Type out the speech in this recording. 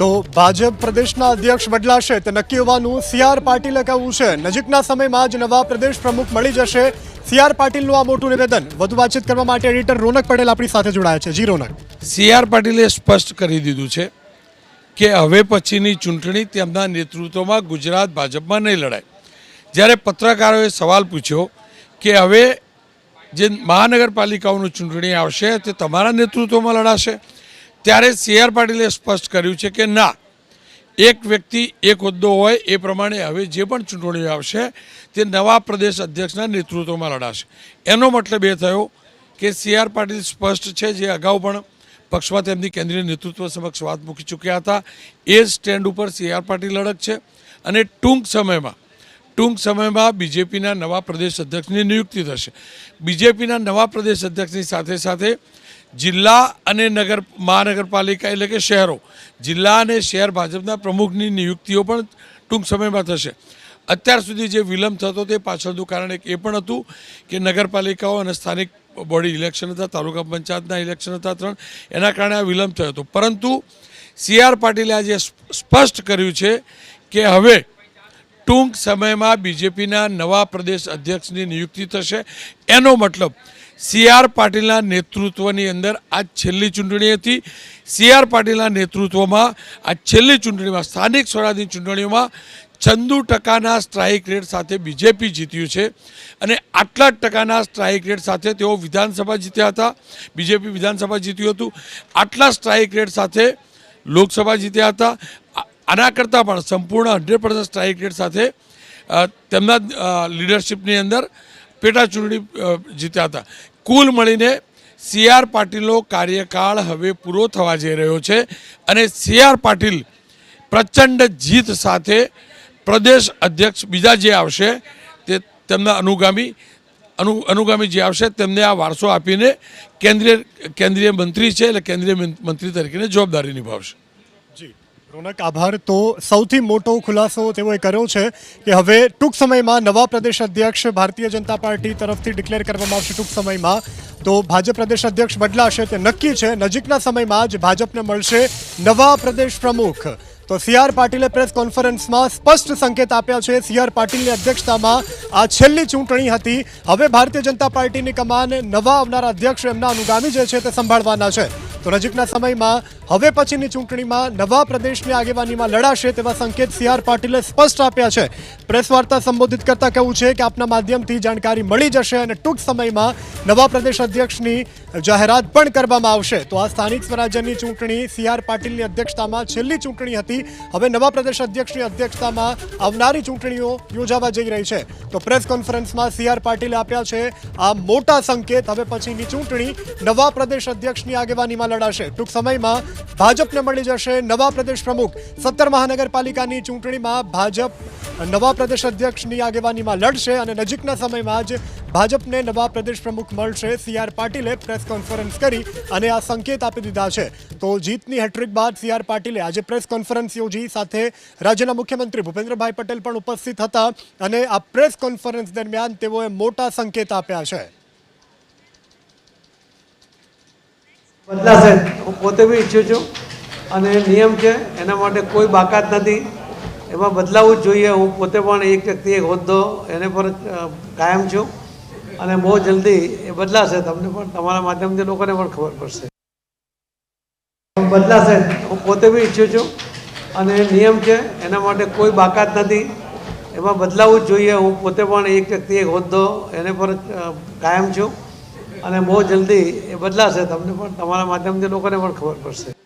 તો ભાજપ પ્રદેશના અધ્યક્ષ બદલાશે તે નક્કી હોવાનું સી આર પાટીલે કહ્યું છે. નજીકના સમયમાં જ નવા પ્રદેશ પ્રમુખ મળી જશે. સી આર પાટીલનું આ મોટું નિવેદન વધુ વાતચીત કરવા માટે એડિટર રોનક પટેલ આપણી સાથે જોડાયા છે. જી રોનક. સી પાટીલે સ્પષ્ટ કરી દીધું છે કે હવે પછીની ચૂંટણી તેમના નેતૃત્વમાં ગુજરાત ભાજપમાં નહીં લડાય. જ્યારે પત્રકારોએ સવાલ પૂછ્યો કે હવે જે મહાનગરપાલિકાઓની ચૂંટણી આવશે તે તમારા નેતૃત્વમાં લડાશે? ત્યારે સી આર પાટીલે સ્પષ્ટ કર્યું છે કે ના, એક વ્યક્તિ, એક હોદ્દો હોય એ પ્રમાણે હવે જે પણ ચૂંટણીઓ આવશે તે નવા પ્રદેશ અધ્યક્ષના નેતૃત્વમાં લડાશે. એનો મતલબ એ થયો કે સી આર પાટીલ સ્પષ્ટ છે, જે અગાઉ પણ પક્ષમાં તેમની કેન્દ્રીય નેતૃત્વ સમક્ષ વાત મૂકી ચૂક્યા હતા, એ સ્ટેન્ડ ઉપર સી આર પાટીલ લડક છે અને ટૂંક સમયમાં ટૂંક સમયમાં બીજેપીના નવા પ્રદેશ અધ્યક્ષની નિયુક્તિ થશે. બીજેપીના નવા પ્રદેશ અધ્યક્ષની સાથે સાથે જિલ્લા અને નગર મહાનગરપાલિકા એટલે કે શહેરો. જિલ્લા અને શહેર ભાજપના પ્રમુખની નિયુક્તિઓ પણ ટૂંક સમયમાં થશે. અત્યાર સુધી જે વિલંબ થતો તે પાછળનું કારણ એક એ પણ હતું કે નગરપાલિકાઓ અને સ્થાનિક બોડી ઇલેક્શન હતા, તાલુકા પંચાયતના ઇલેક્શન હતા ત્રણ, એના કારણે આ વિલંબ થયો હતો. પરંતુ સી આર પાટીલે આજે સ્પષ્ટ કર્યું છે કે હવે ટૂંક સમયમાં બીજેપીના નવા પ્રદેશ અધ્યક્ષની નિયુક્તિ થશે. એનો મતલબ સી આર પાટીલના નેતૃત્વની અંદર આ છેલ્લી ચૂંટણી હતી. સી આર પાટીલના નેતૃત્વમાં આ છેલ્લી ચૂંટણીમાં, સ્થાનિક સ્વરાજની ચૂંટણીઓમાં ચંદુ ટકાના સ્ટ્રાઇક રેટ સાથે બીજેપી જીત્યું છે અને આટલા ટકાના સ્ટ્રાઇક રેટ સાથે તેઓ વિધાનસભા જીત્યા હતા. બીજેપી વિધાનસભા જીત્યું હતું. આટલા સ્ટ્રાઇક રેટ સાથે લોકસભા જીત્યા હતા. આના કરતાં પણ સંપૂર્ણ હંડ્રેડ પર્સન્ટ સ્ટ્રાઇક રેટ સાથે તેમના લીડરશિપની અંદર પેટા ચૂંટણી જીત્યા હતા. કુલ મળીને સી આર પાટીલનો કાર્યકાળ હવે પૂરો થવા જઈ રહ્યો છે અને સી આર પાટીલ પ્રચંડ જીત સાથે પ્રદેશ અધ્યક્ષ બીજા જે આવશે તે તેમના અનુગામી, અનુ, અનુગામી જે આવશે તેમને આ વારસો આપીને કેન્દ્રીય કેન્દ્રીય મંત્રી છે એટલે કેન્દ્રીય મંત્રી તરીકેની જવાબદારી નિભાવશે. જી. રોનક, આભાર. તો સૌથી મોટો ખુલાસો તેઓએ કર્યો છે કે હવે ટૂંક સમયમાં નવા પ્રદેશ અધ્યક્ષ ભારતીય જનતા પાર્ટી તરફથી ડિક્લેર કરવામાં આવશે ટૂંક સમયમાં. તો ભાજપ પ્રદેશ અધ્યક્ષ બદલાશે તે નક્કી છે. નજીકના સમયમાં જ ભાજપને મળશે નવા પ્રદેશ પ્રમુખ. તો સી આર પાટીલે પ્રેસ કોન્ફરન્સમાં સ્પષ્ટ સંકેત આપ્યા છે. સી આર પાટીલની અધ્યક્ષતામાં આ છેલ્લી ચૂંટણી હતી. હવે ભારતીય જનતા પાર્ટીની કમાન નવા આવનારા અધ્યક્ષ એમના અનુગામી જે છે તે સંભાળવાના છે. તો નજીકના સમયમાં હવે પછીની ચૂંટણીમાં નવા પ્રદેશની આગેવાનીમાં લડાશે તેવા સંકેત સી આર પાટીલે સ્પષ્ટ આપ્યા છે. પ્રેસ વાર્તા સંબોધિત કરતા કહ્યું છે કે આપના માધ્યમથી જાણકારી મળી જશે અને ટૂંક સમયમાં નવા પ્રદેશ અધ્યક્ષની જાહેરાત પણ કરવામાં આવશે. તો આ સ્થાનિક સ્વરાજ્યની ચૂંટણી સી આર પાટીલની અધ્યક્ષતામાં છેલ્લી ચૂંટણી હતી. હવે નવા પ્રદેશ અધ્યક્ષની અધ્યક્ષતામાં આવનારી ચૂંટણીઓ યોજાવા જઈ રહી છે. તો પ્રેસ કોન્ફરન્સમાં સી આર પાટીલે આપ્યા છે આ મોટા સંકેત. હવે પછીની ચૂંટણી નવા પ્રદેશ અધ્યક્ષની આગેવાનીમાં લડાશે. ટૂંક સમયમાં ભાજપને મળી જશે નવા પ્રદેશ પ્રમુખ. સત્તર મહાનગરપાલિકાની ચૂંટણીમાં ભાજપ નવા પ્રદેશ અધ્યક્ષની આગેવાનીમાં લડશે અને નજીકના સમયમાં જ ભાજપને નવા પ્રદેશ પ્રમુખ મળશે. સી આર પાટીલે પ્રેસ કોન્ફરન્સ કરી અને આ સંકેત આપી દીધા છે. તો જીતની હેટ્રિક બાદ સી આર પાટીલે આજે પ્રેસ કોન્ફરન્સ યોજી. સાથે રાજ્યના મુખ્યમંત્રી ભૂપેન્દ્રભાઈ પટેલ પણ ઉપસ્થિત હતા અને આ પ્રેસ કોન્ફરન્સ દરમિયાન તેઓએ મોટા સંકેત આપ્યા છે. બદલાશે. હું પોતે બી ઈચ્છું છું. અને નિયમ છે, એના માટે કોઈ બાકાત નથી. એમાં બદલાવું જ જોઈએ. હું પોતે પણ એક વ્યક્તિ, એક હોદ્દો, એને પર કાયમ છું. અને બહુ જલ્દી એ બદલાશે. તમને પણ, તમારા માધ્યમથી લોકોને પણ ખબર પડશે. બદલાશે. હું પોતે બી ઈચ્છું છું. અને નિયમ છે, એના માટે કોઈ બાકાત નથી. એમાં બદલાવું જ જોઈએ. હું પોતે પણ એક વ્યક્તિ, એક હોદ્દો, એને પર કાયમ છું. અને બહુ જલ્દી એ બદલાશે તમને પણ તમારા માધ્યમથી લોકોને પણ ખબર પડશે.